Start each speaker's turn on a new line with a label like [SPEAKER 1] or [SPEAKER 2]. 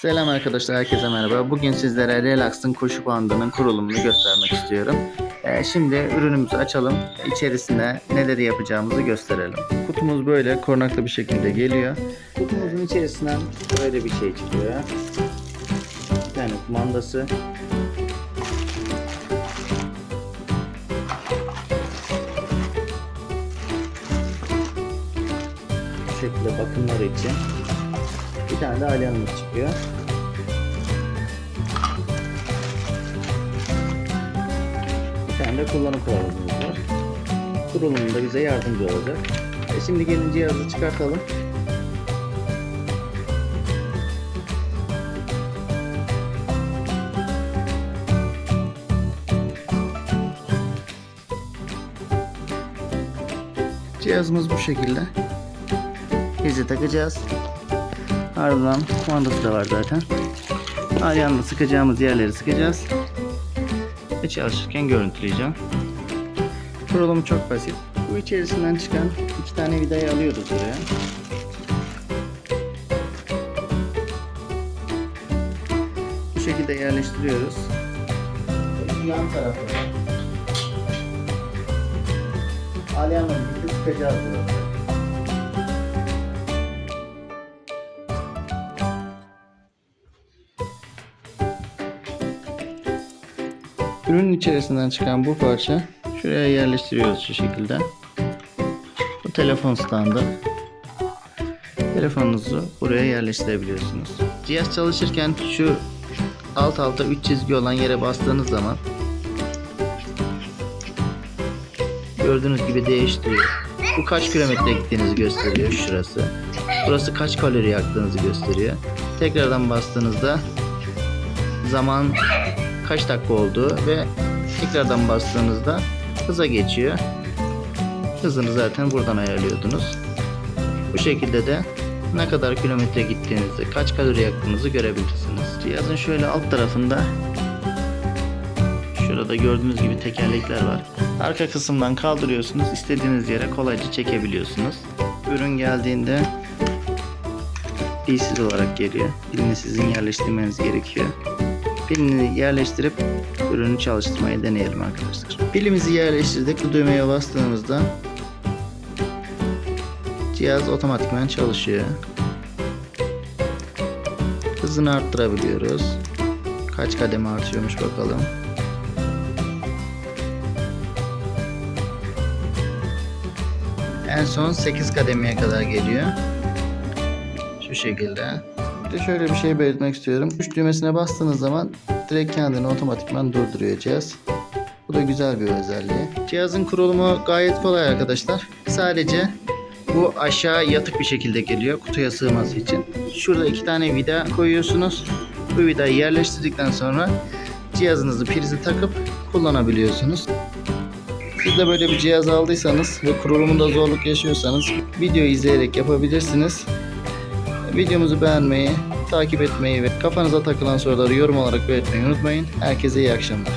[SPEAKER 1] Selam arkadaşlar, herkese merhaba. Bugün sizlere Relax'ın koşu bandının kurulumunu göstermek istiyorum. Ee, şimdi ürünümüzü açalım. İçerisinde neleri yapacağımızı gösterelim. Kutumuz böyle korunaklı bir şekilde geliyor. Kutumuzun içerisinden böyle bir şey çıkıyor. Bir tane kumandası. Bu şekilde bakımları için. Bir tane de alyanımız çıkıyor. Bir tane de kullanım kılavuzumuz var. Kurulumunda bize yardımcı olacak. E şimdi gelin cihazı çıkartalım. Cihazımız bu şekilde. Bizi takacağız. Ardından kumandası da var zaten. Ayağını sıkacağımız yerleri sıkacağız. Ve çalışırken görüntüleyeceğim. Kurulumu çok basit. Bu içerisinden çıkan iki tane vidayı alıyoruz buraya. Bu şekilde yerleştiriyoruz. Yan tarafa. Alyanla birlikte sıkacağız burada. Ürünün içerisinden çıkan bu parça şuraya yerleştiriyoruz şu şekilde. Bu telefon standı. Telefonunuzu buraya yerleştirebiliyorsunuz. Cihaz çalışırken şu alt alta 3 çizgi olan yere bastığınız zaman gördüğünüz gibi değiştiriyor. Bu kaç kilometre gittiğinizi gösteriyor şurası. Burası kaç kalori yaktığınızı gösteriyor. Tekrardan bastığınızda zaman kaç dakika olduğu ve tekrardan bastığınızda hıza geçiyor. Hızını zaten buradan ayarlıyordunuz. Bu şekilde de ne kadar kilometre gittiğinizi, kaç kalori yaktığınızı görebilirsiniz. Cihazın şöyle alt tarafında şurada gördüğünüz gibi tekerlekler var. Arka kısımdan kaldırıyorsunuz. istediğiniz yere kolayca çekebiliyorsunuz. Ürün geldiğinde pilsiz olarak geliyor. Pilini sizin yerleştirmeniz gerekiyor. Pilini yerleştirip ürünü çalıştırmayı deneyelim arkadaşlar. Pilimizi yerleştirdik. Bu düğmeye bastığımızda cihaz otomatikman çalışıyor. Hızını arttırabiliyoruz. Kaç kademe artıyormuş bakalım. En son 8 kademeye kadar geliyor. Şu şekilde. Bir de şöyle bir şey belirtmek istiyorum. Tuş düğmesine bastığınız zaman direkt kendini otomatikman durduruyor cihaz. Bu da güzel bir özelliği. Cihazın kurulumu gayet kolay arkadaşlar. Sadece bu aşağı yatık bir şekilde geliyor kutuya sığması için. Şurada iki tane vida koyuyorsunuz. Bu vidayı yerleştirdikten sonra cihazınızı prizi takıp kullanabiliyorsunuz. Siz de böyle bir cihaz aldıysanız ve kurulumunda zorluk yaşıyorsanız videoyu izleyerek yapabilirsiniz. Videomuzu beğenmeyi, takip etmeyi ve kafanıza takılan soruları yorum olarak belirtmeyi unutmayın. Herkese iyi akşamlar.